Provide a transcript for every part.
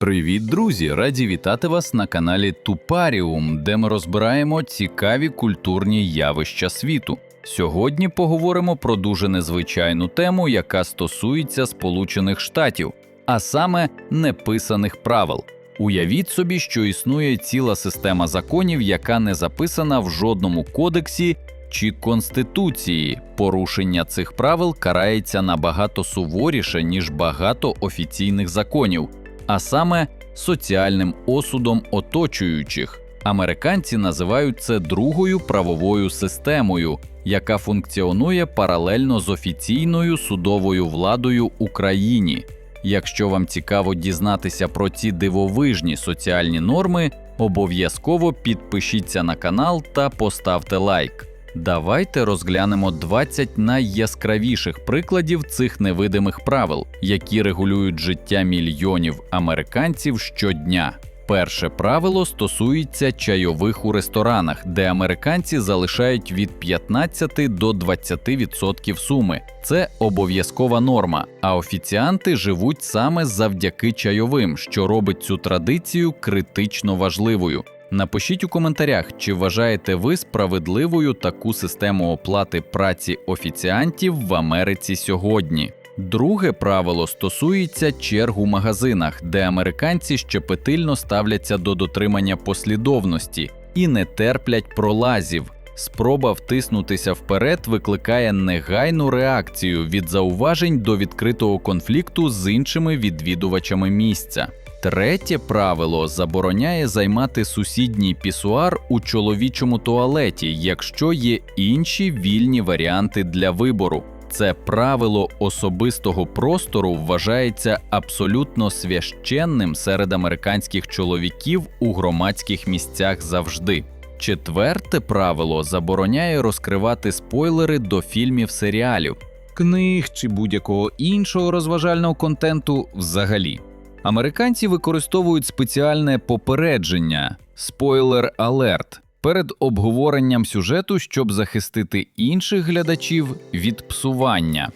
Привіт, друзі! Раді вітати вас на каналі Тупаріум, де ми розбираємо цікаві культурні явища світу. Сьогодні поговоримо про дуже незвичайну тему, яка стосується Сполучених Штатів, а саме неписаних правил. Уявіть собі, що існує ціла система законів, яка не записана в жодному кодексі чи конституції. Порушення цих правил карається набагато суворіше, ніж багато офіційних законів а саме соціальним осудом оточуючих. Американці називають це другою правовою системою, яка функціонує паралельно з офіційною судовою владою Україні. Якщо вам цікаво дізнатися про ці дивовижні соціальні норми, обов'язково підпишіться на канал та поставте лайк. Давайте розглянемо 20 найяскравіших прикладів цих невидимих правил, які регулюють життя мільйонів американців щодня. Перше правило стосується чайових у ресторанах, де американці залишають від 15 до 20% суми. Це обов'язкова норма, а офіціанти живуть саме завдяки чайовим, що робить цю традицію критично важливою. Напишіть у коментарях, чи вважаєте ви справедливою таку систему оплати праці офіціантів в Америці сьогодні. Друге правило стосується черг у магазинах, де американці щепетильно ставляться до дотримання послідовності і не терплять пролазів. Спроба втиснутися вперед викликає негайну реакцію від зауважень до відкритого конфлікту з іншими відвідувачами місця. Третє правило забороняє займати сусідній пісуар у чоловічому туалеті, якщо є інші вільні варіанти для вибору. Це правило особистого простору вважається абсолютно священним серед американських чоловіків у громадських місцях завжди. Четверте правило забороняє розкривати спойлери до фільмів серіалів, книг чи будь-якого іншого розважального контенту взагалі. Американці використовують спеціальне попередження спойлер алерт перед обговоренням сюжету, щоб захистити інших глядачів від псування.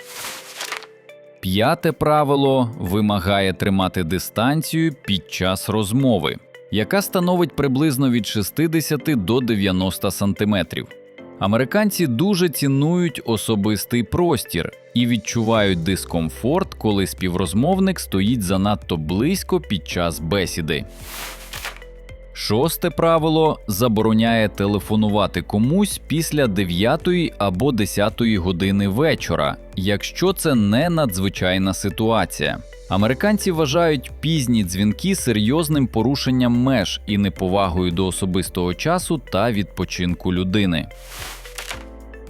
П'яте правило вимагає тримати дистанцію під час розмови, яка становить приблизно від 60 до 90 сантиметрів. Американці дуже цінують особистий простір і відчувають дискомфорт, коли співрозмовник стоїть занадто близько під час бесіди. Шосте правило забороняє телефонувати комусь після 9 або 10 години вечора, якщо це не надзвичайна ситуація. Американці вважають пізні дзвінки серйозним порушенням меж і неповагою до особистого часу та відпочинку людини.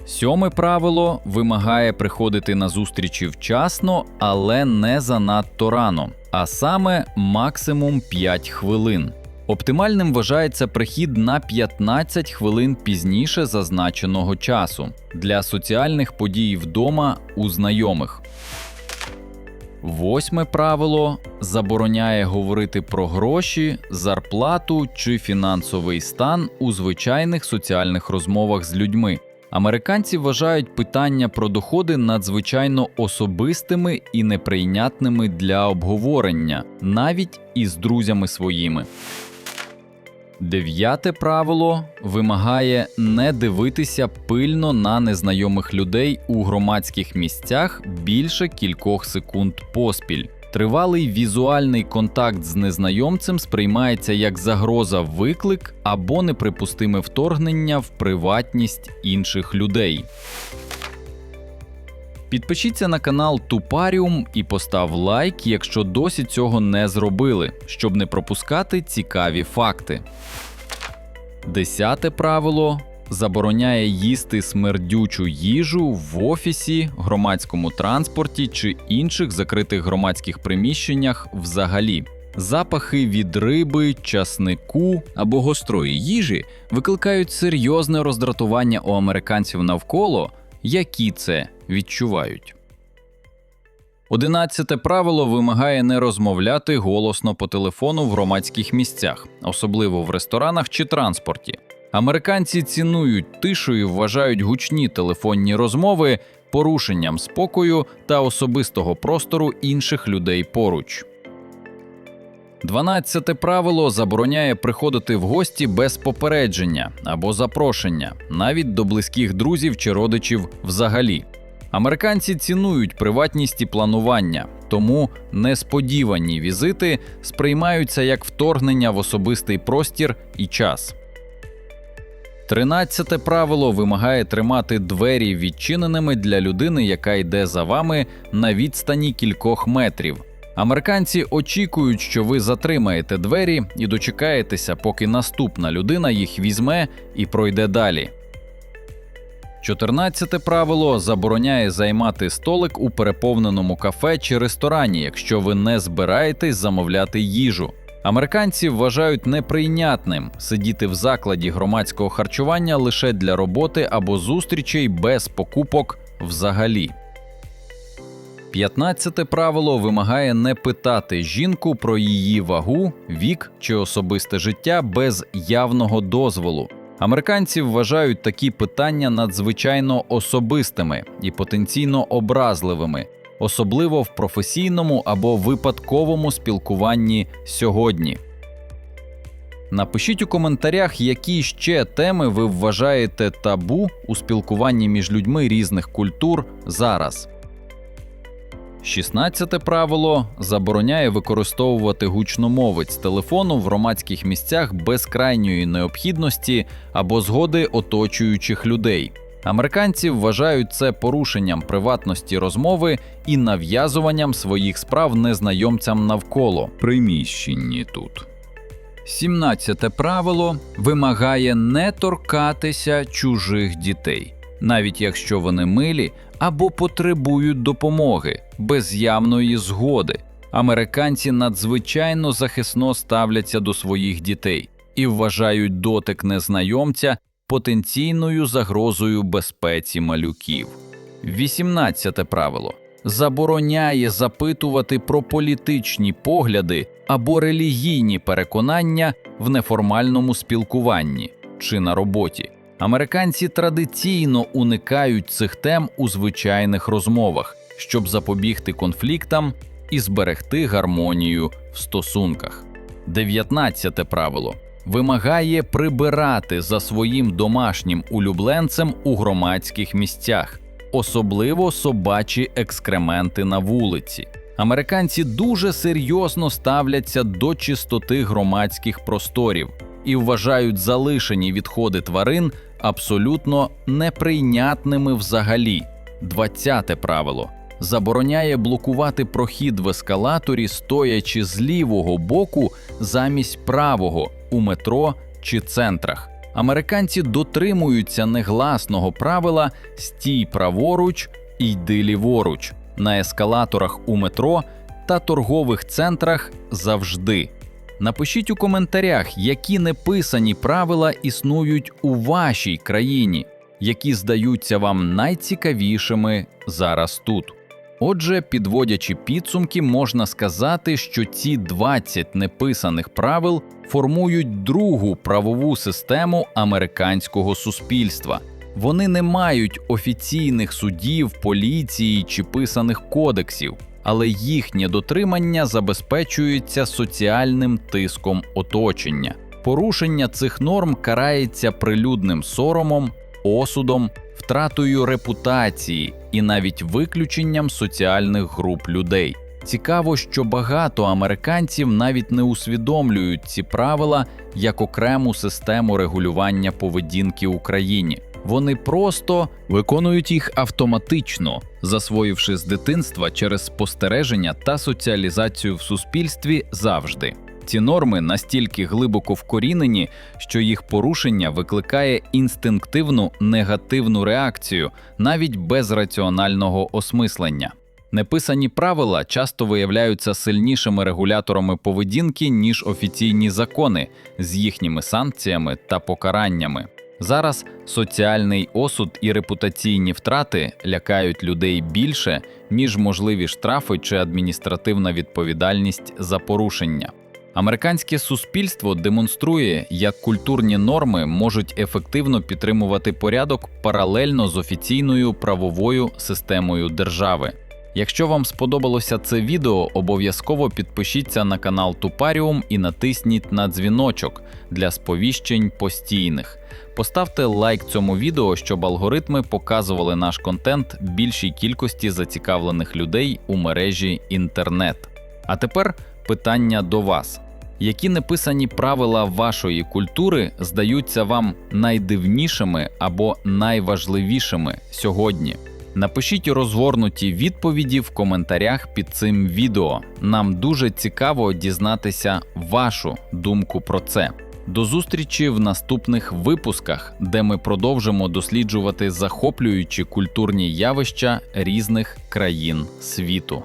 Сьоме правило вимагає приходити на зустрічі вчасно, але не занадто рано, а саме максимум 5 хвилин. Оптимальним вважається прихід на 15 хвилин пізніше зазначеного часу для соціальних подій вдома у знайомих. Восьме правило забороняє говорити про гроші, зарплату чи фінансовий стан у звичайних соціальних розмовах з людьми. Американці вважають питання про доходи надзвичайно особистими і неприйнятними для обговорення, навіть із друзями своїми. Дев'яте правило вимагає не дивитися пильно на незнайомих людей у громадських місцях більше кількох секунд поспіль. Тривалий візуальний контакт з незнайомцем сприймається як загроза виклик або неприпустиме вторгнення в приватність інших людей. Підпишіться на канал Тупаріум і постав лайк, якщо досі цього не зробили, щоб не пропускати цікаві факти. Десяте правило забороняє їсти смердючу їжу в офісі, громадському транспорті чи інших закритих громадських приміщеннях взагалі. Запахи від риби, часнику або гострої їжі викликають серйозне роздратування у американців навколо, які це відчувають. Одинадцяте правило вимагає не розмовляти голосно по телефону в громадських місцях, особливо в ресторанах чи транспорті. Американці цінують тишу і вважають гучні телефонні розмови порушенням спокою та особистого простору інших людей поруч. Дванадцяте правило забороняє приходити в гості без попередження або запрошення, навіть до близьких друзів чи родичів взагалі. Американці цінують приватність і планування, тому несподівані візити сприймаються як вторгнення в особистий простір і час. Тринадцяте правило вимагає тримати двері відчиненими для людини, яка йде за вами на відстані кількох метрів. Американці очікують, що ви затримаєте двері і дочекаєтеся, поки наступна людина їх візьме і пройде далі. Чотирнадцяте правило забороняє займати столик у переповненому кафе чи ресторані, якщо ви не збираєтесь замовляти їжу. Американці вважають неприйнятним сидіти в закладі громадського харчування лише для роботи або зустрічей без покупок взагалі. П'ятнадцяте правило вимагає не питати жінку про її вагу, вік чи особисте життя без явного дозволу. Американці вважають такі питання надзвичайно особистими і потенційно образливими, особливо в професійному або випадковому спілкуванні сьогодні. Напишіть у коментарях, які ще теми ви вважаєте табу у спілкуванні між людьми різних культур зараз. 16 правило забороняє використовувати гучномовець телефону в громадських місцях без крайньої необхідності або згоди оточуючих людей. Американці вважають це порушенням приватності розмови і нав'язуванням своїх справ незнайомцям навколо приміщенні тут. 17 правило вимагає не торкатися чужих дітей, навіть якщо вони милі або потребують допомоги без явної згоди. Американці надзвичайно захисно ставляться до своїх дітей і вважають дотик незнайомця потенційною загрозою безпеці малюків. 18 правило забороняє запитувати про політичні погляди або релігійні переконання в неформальному спілкуванні чи на роботі. Американці традиційно уникають цих тем у звичайних розмовах, щоб запобігти конфліктам і зберегти гармонію в стосунках. 19 правило вимагає прибирати за своїм домашнім улюбленцем у громадських місцях, особливо собачі екскременти на вулиці. Американці дуже серйозно ставляться до чистоти громадських просторів і вважають залишені відходи тварин абсолютно неприйнятними взагалі. 20 правило забороняє блокувати прохід в ескалаторі, стоячи з лівого боку замість правого у метро чи центрах. Американці дотримуються негласного правила стій праворуч і йди ліворуч на ескалаторах у метро та торгових центрах завжди. Напишіть у коментарях, які неписані правила існують у вашій країні, які здаються вам найцікавішими зараз тут. Отже, підводячи підсумки, можна сказати, що ці 20 неписаних правил формують другу правову систему американського суспільства. Вони не мають офіційних судів, поліції чи писаних кодексів, але їхнє дотримання забезпечується соціальним тиском оточення. Порушення цих норм карається прилюдним соромом, осудом, втратою репутації і навіть виключенням соціальних груп людей. Цікаво, що багато американців навіть не усвідомлюють ці правила як окрему систему регулювання поведінки Україні. Вони просто виконують їх автоматично, засвоївши з дитинства через спостереження та соціалізацію в суспільстві завжди. Ці норми настільки глибоко вкорінені, що їх порушення викликає інстинктивну негативну реакцію навіть без раціонального осмислення. Неписані правила часто виявляються сильнішими регуляторами поведінки, ніж офіційні закони з їхніми санкціями та покараннями. Зараз соціальний осуд і репутаційні втрати лякають людей більше, ніж можливі штрафи чи адміністративна відповідальність за порушення. Американське суспільство демонструє, як культурні норми можуть ефективно підтримувати порядок паралельно з офіційною правовою системою держави. Якщо вам сподобалося це відео, обов'язково підпишіться на канал Тупаріум і натисніть на дзвіночок для сповіщень постійних. Поставте лайк цьому відео, щоб алгоритми показували наш контент більшій кількості зацікавлених людей у мережі інтернет. А тепер питання до вас. Які неписані правила вашої культури здаються вам найдивнішими або найважливішими сьогодні? Напишіть розгорнуті відповіді в коментарях під цим відео. Нам дуже цікаво дізнатися вашу думку про це. До зустрічі в наступних випусках, де ми продовжимо досліджувати захоплюючі культурні явища різних країн світу.